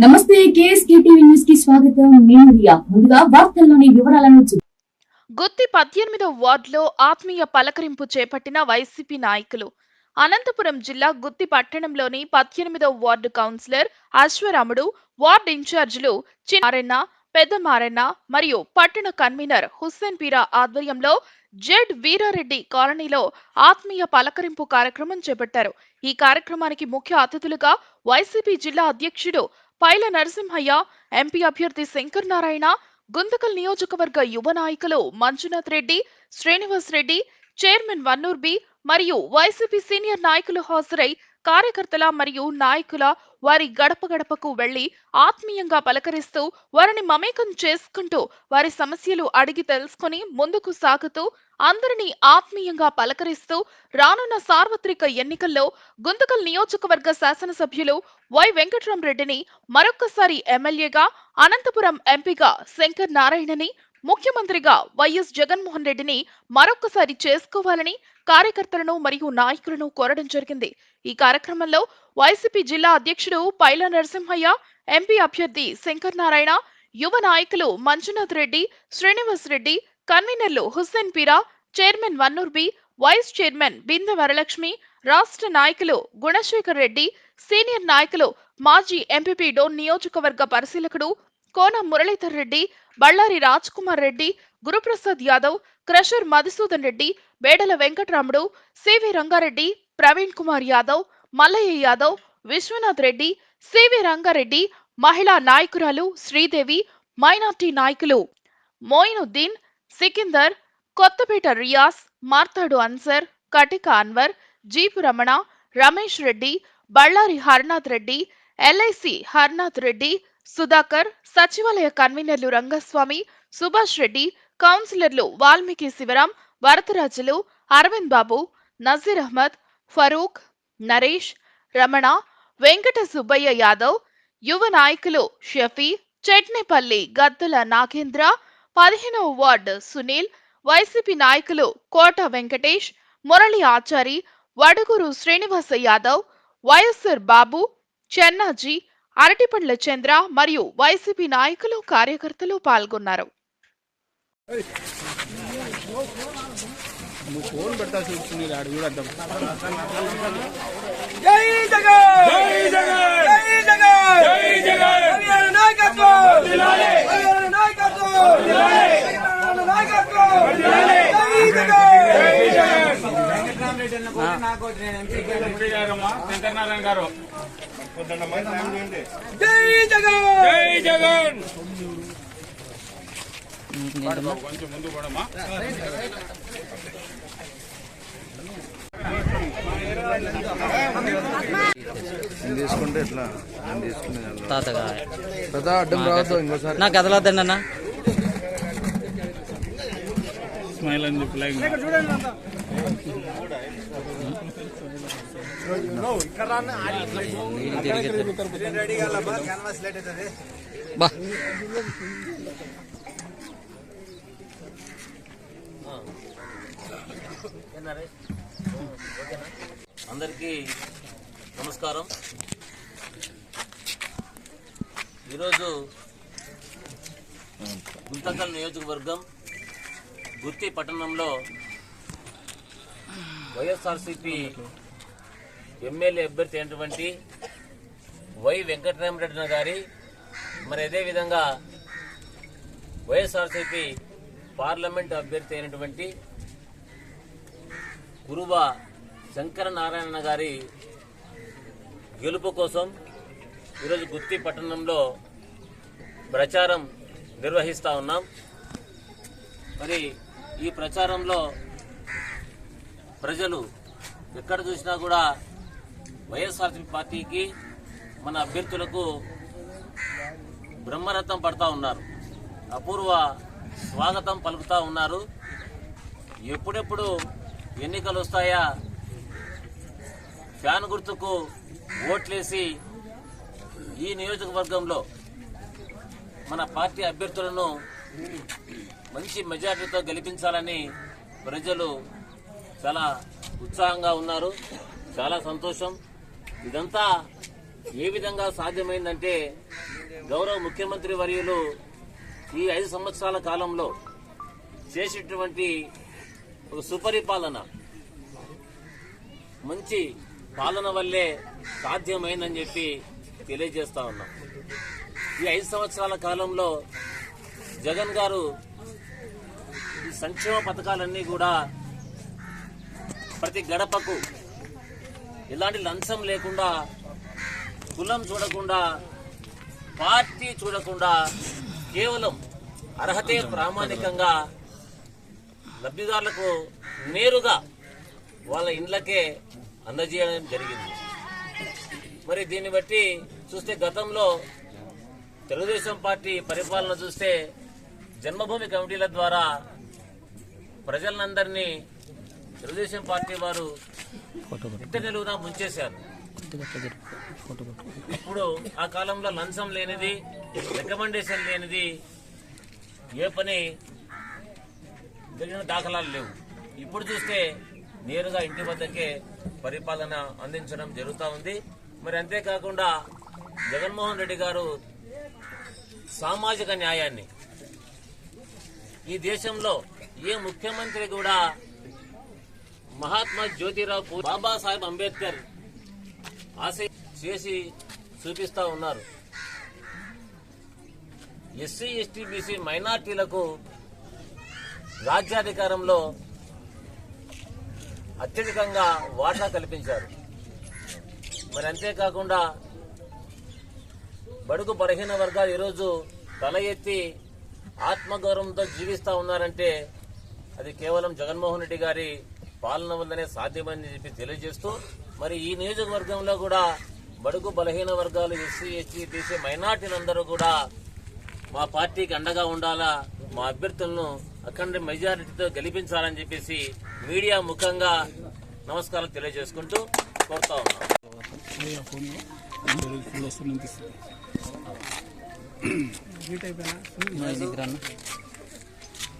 నమస్తే KSK TV న్యూస్కి స్వాగతం. నేను రియా. ముందుగా వార్తల్లోని వివరాలను చూ- గుత్తి పద్దెనిమిదవ వార్డులో ఆత్మీయ పలకరింపు చేపట్టిన వైసీపీ నాయకులు. అనంతపురం జిల్లా గుత్తి పట్టణంలోని పద్దెనిమిదవ వార్డు కౌన్సిలర్ అశ్వరాముడు వార్డు ఇన్ఛార్జీలు చిన్నారెన్న పెద్ద మారెన్న మరియు పట్టణ కన్వీనర్ హుస్సేన్ పీరా ఆధ్వర్యంలో జెడ్ వీరారెడ్డి కాలనీలో ఆత్మీయ పలకరింపు కార్యక్రమం చేపట్టారు. ఈ కార్యక్రమానికి ముఖ్య అతిథులుగా వైసీపీ జిల్లా అధ్యక్షుడు పైల నరసింహయ్య ఎంపీ అభ్యర్థి శంకర్ నారాయణ గుంతకల్ నియోజకవర్గ యువ నాయకులు మంజునాథ్ రెడ్డి శ్రీనివాస్ రెడ్డి చైర్మన్ వన్నూర్ బి మరియు వైసీపీ సీనియర్ నాయకులు హాజరై కార్యకర్తల మరియు నాయకుల వారి గడప గడపకు వెళ్ళి ఆత్మీయంగా పలకరిస్తూ వారిని మమేకం చేసుకుంటూ వారి సమస్యలు అడిగి తెలుసుకుని ముందుకు సాగుతూ అందరినీ ఆత్మీయంగా పలకరిస్తూ రానున్న సార్వత్రిక ఎన్నికల్లో గుంతకల్ నియోజకవర్గ శాసనసభ్యులు వై వెంకట్రామరెడ్డిని మరొక్కసారి ఎమ్మెల్యేగా అనంతపురం ఎంపీగా శంకర్ నారాయణని ముఖ్యమంత్రిగా వైఎస్ జగన్మోహన్ రెడ్డిని మరొక్కసారి చేసుకోవాలని కార్యకర్తలను మరియు నాయకులను కోరడం జరిగింది. ఈ కార్యక్రమంలో వైసీపీ జిల్లా అధ్యక్షుడు పైల నరసింహయ్య ఎంపీ అభ్యర్థి శంకర్ నారాయణ యువ నాయకులు మంజునాథ్ రెడ్డి శ్రీనివాస్ రెడ్డి కన్వీనర్లు Hussain Peera chairman Vannur B vice chairman Binde Varalakshmi రాష్ట్ర నాయకులు గుణశేఖర్ రెడ్డి సీనియర్ నాయకులు మాజీ ఎంపీపీ డోన్ నియోజకవర్గ పరిశీలకుడు Kona Muralidhar Reddy Bellary Raj Kumar Reddy Guruprasad Yadav crusher Madhusudan Reddy Bedala Venkataramudu CV Rangareddy Praveen Kumar Yadav Mallaiah Yadav Vishwanath Reddy CV Rangareddy మహిళా నాయకురాలు Sridevi minority నాయకులు మోయినుద్దీన్ సికిందర్ కొత్తపేట రియాస్ మార్తాడు అన్సర్ కటిక Anwar jeep Ramana Ramesh Reddy Ballari Harnath Reddy LIC Harnath Reddy Sudhakar సచివాలయ కన్వీనర్లు రంగస్వామి సుభాష్ రెడ్డి కౌన్సిలర్లు వాల్మీకి శివరాం వరదరాజులు అరవింద్ బాబు నజీర్ అహ్మద్ ఫరూక్ నరేష్ రమణ వెంకట సుబ్బయ్య యాదవ్ యువ నాయకులు షఫీ చెట్నేపల్లి గద్దుల నాగేంద్ర పదిహేనవ వార్డు సునీల్ వైసీపీ నాయకులు కోట వెంకటేష్ మురళి ఆచారి వడుగురు శ్రీనివాస యాదవ్ వైఎస్ఆర్ బాబు చెన్నాజీ అరటిపండ్ల చంద్ర మరియు వైసీపీ నాయకులు కార్యకర్తలు పాల్గొన్నారు. నాయకత్వం కళ్యాణ నాయకత్వం కళ్యాణ నాయకత్వం జై జగన్ ఎంపీ గారమ్మా శంకరనారాయణ గారు జై జగన్! జై జగన్! కొంచెం ముందు పడమ్మా తీసుకుంటే ఎట్లా? తాతగా. పెద్ద అడ్డం రావద్దు ఇంకోసారి. నాకు కదలొద్దండి అన్న స్మైల్ అని చెప్పి బా అందరికీ నమస్కారం. ఈరోజు గుంతకల్ నియోజకవర్గం గుత్తి పట్టణంలో వైఎస్ఆర్సిపి ఎమ్మెల్యే అభ్యర్థి అయినటువంటి వై వెంకటరామరెడ్డి గారి మరి అదేవిధంగా వైఎస్ఆర్సిపి పార్లమెంట్ అభ్యర్థి అయినటువంటి కురువ శంకర నారాయణ గారి గెలుపు కోసం ఈరోజు గుత్తి పట్టణంలో ప్రచారం నిర్వహిస్తూ ఉన్నాం. మరి ఈ ప్రచారంలో ప్రజలు ఎక్కడ చూసినా కూడా వైఎస్ఆర్సీ పార్టీకి మన అభ్యర్థులకు బ్రహ్మరథం పడతా ఉన్నారు. అపూర్వ స్వాగతం పలుకుతా ఉన్నారు. ఎప్పుడెప్పుడు ఎన్నికలు వస్తాయా? ఫ్యాన్ గుర్తుకు ఓట్లేసి ఈ నియోజకవర్గంలో మన పార్టీ అభ్యర్థులను మంచి మెజార్టీతో గెలిపించాలని ప్రజలు చాలా ఉత్సాహంగా ఉన్నారు. చాలా సంతోషం. ఇదంతా ఏ విధంగా సాధ్యమైందంటే గౌరవ ముఖ్యమంత్రి వర్యులు ఈ ఐదు సంవత్సరాల కాలంలో చేసేటువంటి ఒక సుపరిపాలన. మంచి పాలన వల్లే సాధ్యమైందని చెప్పి తెలియజేస్తా ఉన్నాం. ఈ ఐదు సంవత్సరాల కాలంలో జగన్ గారు ఈ సంక్షేమ పథకాలన్నీ కూడా ప్రతి గడపకు ఎలాంటి లంచం లేకుండా కులం చూడకుండా పార్టీ చూడకుండా కేవలం అర్హతే ప్రామాణికంగా లబ్ధిదారులకు నేరుగా వాళ్ళ ఇండ్లకే అందజేయడం జరిగింది. మరి దీన్ని బట్టి చూస్తే గతంలో తెలుగుదేశం పార్టీ పరిపాలన చూస్తే జన్మభూమి కమిటీల ద్వారా ప్రజలందరినీ తెలుగుదేశం పార్టీ వారు ఇంట ముంచేశారు. ఇప్పుడు ఆ కాలంలో లంచం లేనిది రికమెండేషన్ లేనిది ఏ పని జరిగిన దాఖలాలు లేవు. ఇప్పుడు చూస్తే నేరుగా ఇంటి వద్దకే పరిపాలన అందించడం జరుగుతూ ఉంది. మరి అంతేకాకుండా జగన్మోహన్ రెడ్డి గారు సామాజిక న్యాయాన్ని ఈ దేశంలో ఏ ముఖ్యమంత్రి కూడా మహాత్మా జ్యోతిరావు బాబా బాబాసాహెబ్ అంబేద్కర్ ఆశ చేసి చూపిస్తా ఉన్నారు. ఎస్సీ ఎస్టీ బీసీ మైనార్టీలకు రాజ్యాధికారంలో అత్యధికంగా వాటా కల్పించారు. మరి అంతేకాకుండా బడుగు బలహీన వర్గాలు ఈరోజు తల ఎత్తి ఆత్మగౌరవంతో జీవిస్తూ ఉన్నారంటే అది కేవలం జగన్మోహన్ రెడ్డి గారి పాలన వల్లనే సాధ్యమని చెప్పి తెలియజేస్తూ మరి ఈ నియోజకవర్గంలో కూడా బడుగు బలహీన వర్గాలు ఎస్సీ ఎస్టీ బీసీ మైనార్టీలందరూ కూడా మా పార్టీకి అండగా ఉండాలా మా అభ్యర్థులను అఖండ మెజారిటీతో గెలిపించాలని చెప్పేసి మీడియా ముఖంగా నమస్కారం తెలియజేసుకుంటూ కోరుతా ఉన్నాం.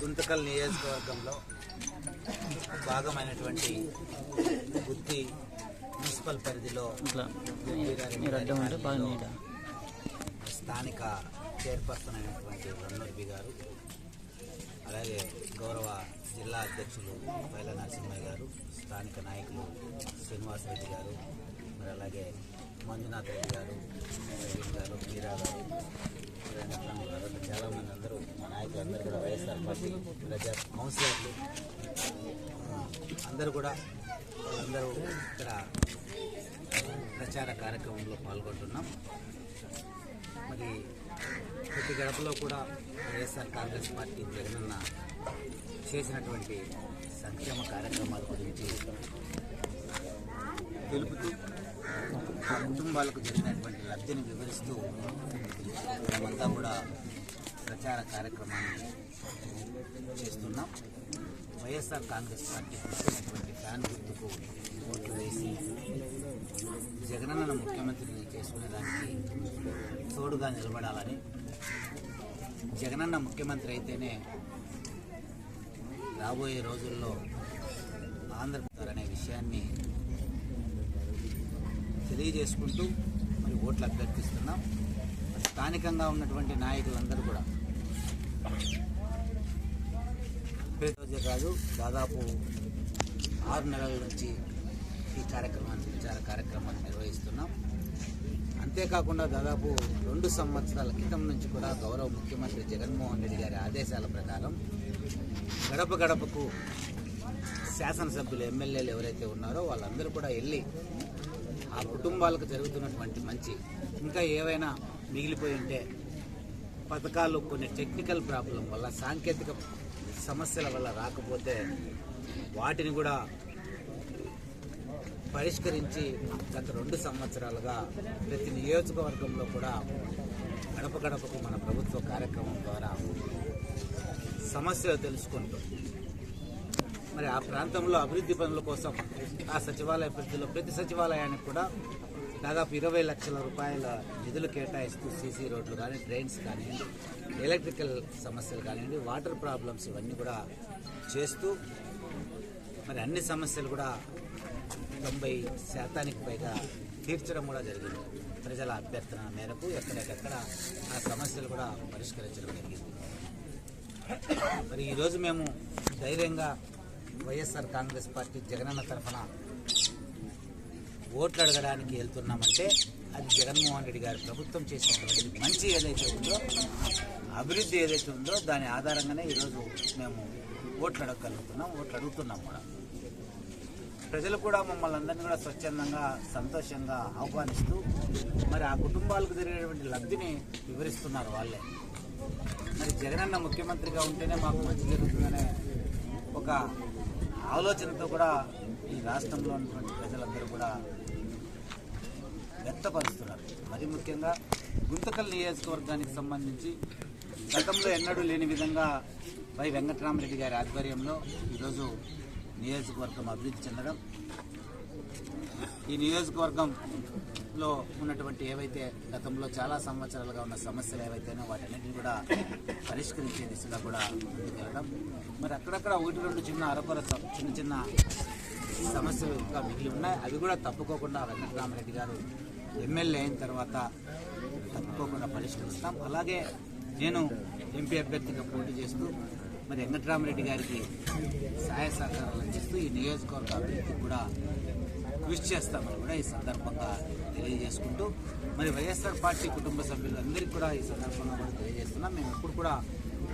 గుంతకల్ నియోజకవర్గంలో భాగమైనటువంటి గుత్తి మున్సిపల్ పరిధిలో స్థానిక చైర్పర్సన్ అయినటువంటి రన్నూర్బి గారు అలాగే గౌరవ జిల్లా అధ్యక్షులు పైల నరసింహయ్య గారు స్థానిక నాయకులు శ్రీనివాసరెడ్డి గారు మరి అలాగే మంజునాథ్ రెడ్డి గారు గారు మీరా గారు చాలామంది అందరూ మా నాయకులు అందరూ కూడా వైఎస్ఆర్ పార్టీ ప్రజా కౌన్సిలర్లు అందరూ కూడా అందరూ ఇక్కడ ప్రచార కార్యక్రమంలో పాల్గొంటున్నాం. మరి ప్రతి గడపలో కూడా వైఎస్ఆర్ కాంగ్రెస్ పార్టీ జగనన్న చేసినటువంటి సంక్షేమ కార్యక్రమాల గురించి తెలుపుతూ ఆ కుటుంబాలకు జరిగినటువంటి లబ్ధిని వివరిస్తూ మేమంతా కూడా ప్రచార కార్యక్రమాన్ని చేస్తున్నాం. వైఎస్ఆర్ కాంగ్రెస్ పార్టీ పుట్టినటువంటి ఫ్యాన్ గుర్తుకు ఓట్లు వేసి జగనన్న ముఖ్యమంత్రిని చేసుకునేదానికి తోడుగా నిలబడాలని జగనన్న ముఖ్యమంత్రి అయితేనే రాబోయే రోజుల్లో ఆంధ్రప్రదేశ్ అనే విషయాన్ని తెలియజేసుకుంటూ మరి ఓట్లు అభ్యర్థిస్తున్నాం. స్థానికంగా ఉన్నటువంటి నాయకులందరూ కూడా. రోజే కాదు దాదాపు ఆరు నెలల నుంచి ఈ కార్యక్రమాన్ని ప్రచార కార్యక్రమాన్ని నిర్వహిస్తున్నాం. అంతేకాకుండా దాదాపు రెండు సంవత్సరాల క్రితం నుంచి కూడా గౌరవ ముఖ్యమంత్రి జగన్మోహన్ రెడ్డి గారి ఆదేశాల ప్రకారం గడప గడపకు శాసనసభ్యులు ఎమ్మెల్యేలు ఎవరైతే ఉన్నారో వాళ్ళందరూ కూడా వెళ్ళి ఆ కుటుంబాలకు జరుగుతున్నటువంటి మంచి ఇంకా ఏవైనా మిగిలిపోయి ఉంటే పథకాలు కొన్ని టెక్నికల్ ప్రాబ్లం వల్ల సాంకేతిక సమస్యల వల్ల రాకపోతే వాటిని కూడా పరిష్కరించి గత రెండు సంవత్సరాలుగా ప్రతి నియోజకవర్గంలో కూడా గడప గడపకు మన ప్రభుత్వ కార్యక్రమం ద్వారా సమస్యలు తెలుసుకుంటూ మరి ఆ ప్రాంతంలో అభివృద్ధి పనుల కోసం ఆ సచివాలయ పరిధిలో ప్రతి సచివాలయానికి కూడా దాదాపు ఇరవై లక్షల రూపాయల నిధులు కేటాయిస్తూ సీసీ రోడ్లు కానీ డ్రైన్స్ కానివ్వండి ఎలక్ట్రికల్ సమస్యలు కానివ్వండి వాటర్ ప్రాబ్లమ్స్ ఇవన్నీ కూడా చేస్తూ మరి అన్ని సమస్యలు కూడా తొంభై శాతానికి పైగా తీర్చడం కూడా జరిగింది. ప్రజల అభ్యర్థన మేరకు ఎక్కడెక్కడ ఆ సమస్యలు కూడా పరిష్కరించడం జరిగింది. మరి ఈరోజు మేము ధైర్యంగా వైఎస్ఆర్ కాంగ్రెస్ పార్టీ జగనన్న తరఫున ఓట్లు అడగడానికి వెళ్తున్నామంటే అది జగన్మోహన్ రెడ్డి గారి ప్రభుత్వం చేసినటువంటి మంచి ఏదైతే ఉందో అభివృద్ధి ఏదైతే ఉందో దాని ఆధారంగానే ఈరోజు మేము ఓట్లు అడగగలుగుతున్నాం ఓట్లు అడుగుతున్నాం కూడా. ప్రజలు కూడా మమ్మల్ని అందరినీ కూడా స్వచ్ఛందంగా సంతోషంగా ఆహ్వానిస్తూ మరి ఆ కుటుంబాలకు జరిగేటువంటి లబ్ధిని వివరిస్తున్నారు వాళ్ళే. మరి జగనన్న ముఖ్యమంత్రిగా ఉంటేనే మాకు మంచి జరుగుతుందనే ఒక ఆలోచనతో కూడా ఈ రాష్ట్రంలో ఉన్నటువంటి ప్రజలందరూ కూడా వ్యక్తపరుస్తున్నారు. మరి ముఖ్యంగా గుంతకల్ నియోజకవర్గానికి సంబంధించి గతంలో ఎన్నడూ లేని విధంగా వై వెంకటరామరెడ్డి గారి ఆధ్వర్యంలో ఈరోజు నియోజకవర్గం అభివృద్ధి చెందడం ఈ నియోజకవర్గంలో ఉన్నటువంటి ఏవైతే గతంలో చాలా సంవత్సరాలుగా ఉన్న సమస్యలు ఏవైతేనో వాటన్నిటిని కూడా పరిష్కరించే దిశగా కూడా ముందుకెళ్ళడం. మరి అక్కడక్కడ ఒకటి రెండు చిన్న అరకొర చిన్న చిన్న సమస్యలు ఇంకా మిగిలి ఉన్నాయి. అవి కూడా తప్పుకోకుండా వెంకటరామరెడ్డి గారు ఎమ్మెల్యే అయిన తర్వాత తప్పుకోకుండా పరిష్కరిస్తాం. అలాగే నేను ఎంపీ అభ్యర్థిగా పోటీ చేస్తూ మరి వెంకటరామరెడ్డి గారికి సహాయ సహకారాలు అందిస్తూ ఈ నియోజకవర్గ అభివృద్ధికి కూడా కృషి చేస్తామని కూడా ఈ సందర్భంగా తెలియజేసుకుంటూ మరి వైఎస్ఆర్ పార్టీ కుటుంబ సభ్యులందరికీ కూడా ఈ సందర్భంగా కూడా తెలియజేస్తున్నాం. మేము ఇప్పుడు కూడా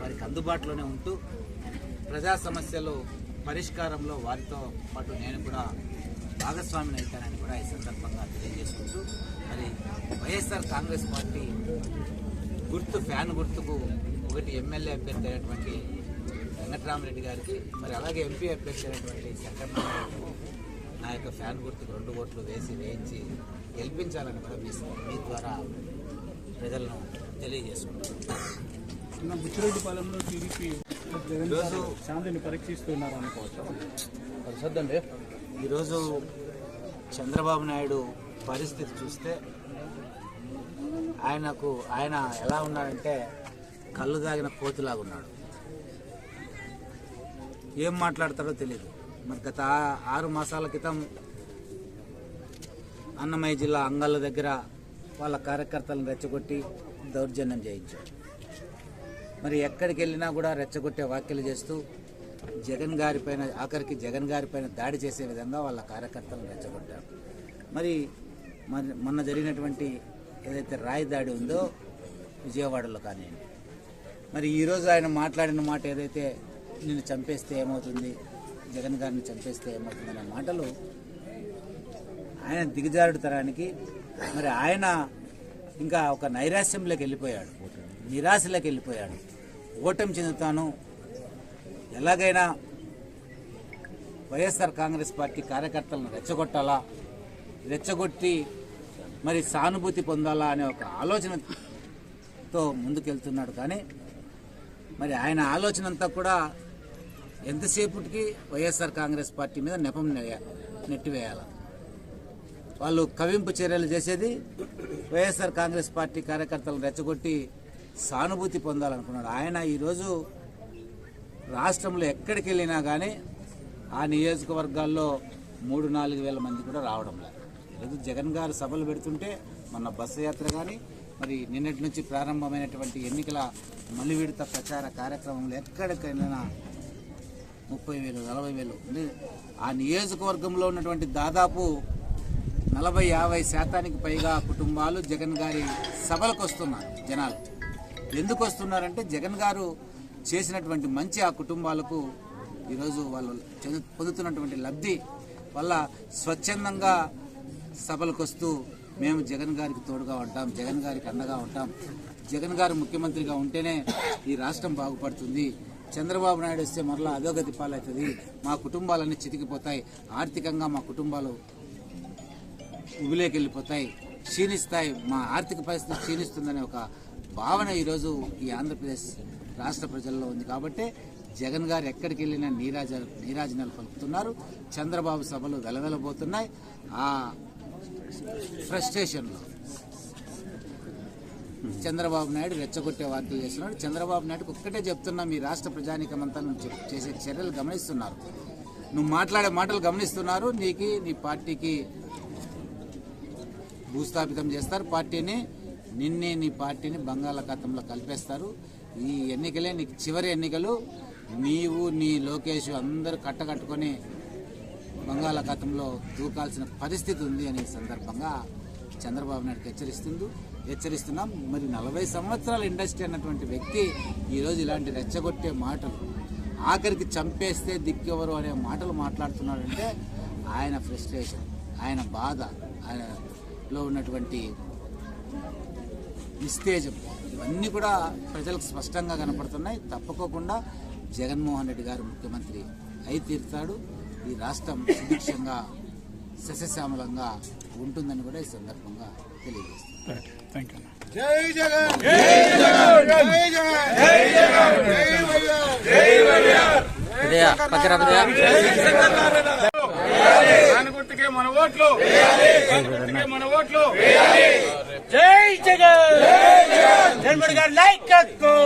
వారికి అందుబాటులోనే ఉంటూ ప్రజా సమస్యలు పరిష్కారంలో వారితో పాటు నేను కూడా భాగస్వామిని అవుతానని కూడా ఈ సందర్భంగా తెలియజేసుకుంటూ మరి వైఎస్ఆర్ కాంగ్రెస్ పార్టీ గుర్తు ఫ్యాన్ గుర్తుకు ఒకటి ఎమ్మెల్యే అభ్యర్థి అయినటువంటి వెంకటరామరెడ్డి గారికి మరి అలాగే ఎంపీ అభ్యర్థి అయినటువంటి శంకరనారాయణకు నా యొక్క ఫ్యాన్ గుర్తుకు రెండు ఓట్లు వేసి వేయించి గెలిపించాలని కూడా మీ మీ ద్వారా ప్రజలను తెలియజేసుకుంటున్నాను బుచ్చిరెడ్డిపాలెంలో టీడీపీ శాంతిని పరీక్షిస్తున్నారు అనుకోవచ్చు. ఈరోజు చంద్రబాబు నాయుడు పరిస్థితి చూస్తే ఆయనకు ఆయన ఎలా ఉన్నాడంటే కళ్ళు తాగిన కోతిలాగా ఉన్నాడు. ఏం మాట్లాడతాడో తెలియదు మరి గత ఆరు మాసాల క్రితం అన్నమయ్య జిల్లా అంగళ్ళ దగ్గర వాళ్ళ కార్యకర్తలను రెచ్చగొట్టి దౌర్జన్యం చేయించారు. మరి ఎక్కడికి వెళ్ళినా కూడా రెచ్చగొట్టే వ్యాఖ్యలు చేస్తూ జగన్ గారి పైన ఆఖరికి జగన్ గారి పైన దాడి చేసే విధంగా వాళ్ళ కార్యకర్తలను రెచ్చగొట్టారు. మరి మరి మొన్న జరిగినటువంటి ఏదైతే రాయి దాడి ఉందో విజయవాడలో కానివ్వండి. మరి ఈరోజు ఆయన మాట్లాడిన మాట ఏదైతే నిన్ను చంపేస్తే ఏమవుతుంది? జగన్ గారిని చంపేస్తే ఏమవుతుందనే మాటలు ఆయన దిగజారుడు తరానికి మరి ఆయన ఇంకా ఒక నైరాశ్యంలోకి వెళ్ళిపోయాడు. నిరాశలోకి వెళ్ళిపోయాడు. ఓటమి చెందుతాను. ఎలాగైనా వైఎస్ఆర్ కాంగ్రెస్ పార్టీ కార్యకర్తలను రెచ్చగొట్టాలా? రెచ్చగొట్టి మరి సానుభూతి పొందాలా అనే ఒక ఆలోచనతో ముందుకెళ్తున్నాడు. కానీ మరి ఆయన ఆలోచన అంతా కూడా ఎంతసేపటికి వైఎస్ఆర్ కాంగ్రెస్ పార్టీ మీద నెపం నె- నెట్టివేయాలి? వాళ్ళు కవింపు చర్యలు చేసేది వైఎస్ఆర్ కాంగ్రెస్ పార్టీ కార్యకర్తలను రెచ్చగొట్టి సానుభూతి పొందాలనుకున్నాడు. ఆయన ఈరోజు రాష్ట్రంలో ఎక్కడికి వెళ్ళినా కానీ ఆ నియోజకవర్గాల్లో మూడు నాలుగు వేల మంది కూడా రావడం లేదు. ఈరోజు జగన్ గారు సభలు పెడుతుంటే మొన్న బస్సు యాత్ర కానీ మరి నిన్నటి నుంచి ప్రారంభమైనటువంటి ఎన్నికల మలివిడత ప్రచార కార్యక్రమంలో ఎక్కడికైనా ముప్పై వేలు నలభై వేలు అంటే ఆ నియోజకవర్గంలో ఉన్నటువంటి దాదాపు నలభై యాభై శాతానికి పైగా కుటుంబాలు జగన్ గారి సభలకు వస్తున్నారు జనాలు. ఎందుకు వస్తున్నారంటే జగన్ గారు చేసినటువంటి మంచి ఆ కుటుంబాలకు ఈరోజు వాళ్ళు పొందుతున్నటువంటి లబ్ధి వల్ల స్వచ్ఛందంగా సభలకు వస్తూ మేము జగన్ గారికి తోడుగా ఉంటాం జగన్ గారికి అండగా ఉంటాం. జగన్ గారు ముఖ్యమంత్రిగా ఉంటేనే ఈ రాష్ట్రం బాగుపడుతుంది. చంద్రబాబు నాయుడు వస్తే మరలా అధోగతి పాలవుతుంది. మా కుటుంబాలన్నీ చితికిపోతాయి. ఆర్థికంగా మా కుటుంబాలు ఉబిలోకి క్షీణిస్తాయి. మా ఆర్థిక పరిస్థితి క్షీణిస్తుందనే ఒక భావన ఈరోజు ఈ ఆంధ్రప్రదేశ్ రాష్ట్ర ప్రజల్లో ఉంది. కాబట్టి జగన్ గారు ఎక్కడికి వెళ్ళినా నీరాజ నీరాజనాలు పలుకుతున్నారు. చంద్రబాబు సభలు వెలవెలబోతున్నాయి. ఆ ఫ్రస్ట్రేషన్లో చంద్రబాబు నాయుడు రెచ్చగొట్టే వార్తలు చేస్తున్నాడు. చంద్రబాబు నాయుడు ఒక్కటే చెప్తున్నా మీ రాష్ట్ర ప్రజానీకమంతా నువ్వు చెప్- చేసే చర్యలు గమనిస్తున్నారు. నువ్వు మాట్లాడే మాటలు గమనిస్తున్నారు. నీకు నీ పార్టీకి భూస్థాపితం చేస్తారు. పార్టీని నిన్నే నీ పార్టీని బంగాళాఖాతంలో కలిపేస్తారు. ఈ ఎన్నికలే నీకు చివరి ఎన్నికలు. నీవు నీ లోకేష్ అందరూ కట్టకట్టుకొని బంగాళాఖాతంలో దూకాల్సిన పరిస్థితి ఉంది అనే సందర్భంగా చంద్రబాబు నాయుడుకి హెచ్చరిస్తుంది హెచ్చరిస్తున్నాం. మరి నలభై సంవత్సరాల ఇండస్ట్రీ అన్నటువంటి వ్యక్తి ఈరోజు ఇలాంటి రెచ్చగొట్టే మాటలు ఆఖరికి చంపేస్తే దిక్కెవరు అనే మాటలు మాట్లాడుతున్నాడంటే ఆయన ఫ్రస్ట్రేషన్ ఆయన బాధ ఆయనలో ఉన్నటువంటి నిస్తేజం. ఇవన్నీ కూడా ప్రజలకు స్పష్టంగా కనపడుతున్నాయి. తప్పకోకుండా జగన్మోహన్ రెడ్డి గారు ముఖ్యమంత్రి అయి తీరుతాడు. ఈ రాష్ట్రం సుభిక్షంగా సస్యశ్యామలంగా ఉంటుందని కూడా ఈ సందర్భంగా యూ జై జగన్ జై జగన్ జై జగన్ జై జగన్ జై వైఎస్ఆర్ ఉదయ పక్కన ఉదయ దాని గుర్తుకే మన ఓట్లు గుర్తుకే మన ఓట్లు జై జగన్ జై జగన్ జన్మడి గారి నాయకత్వం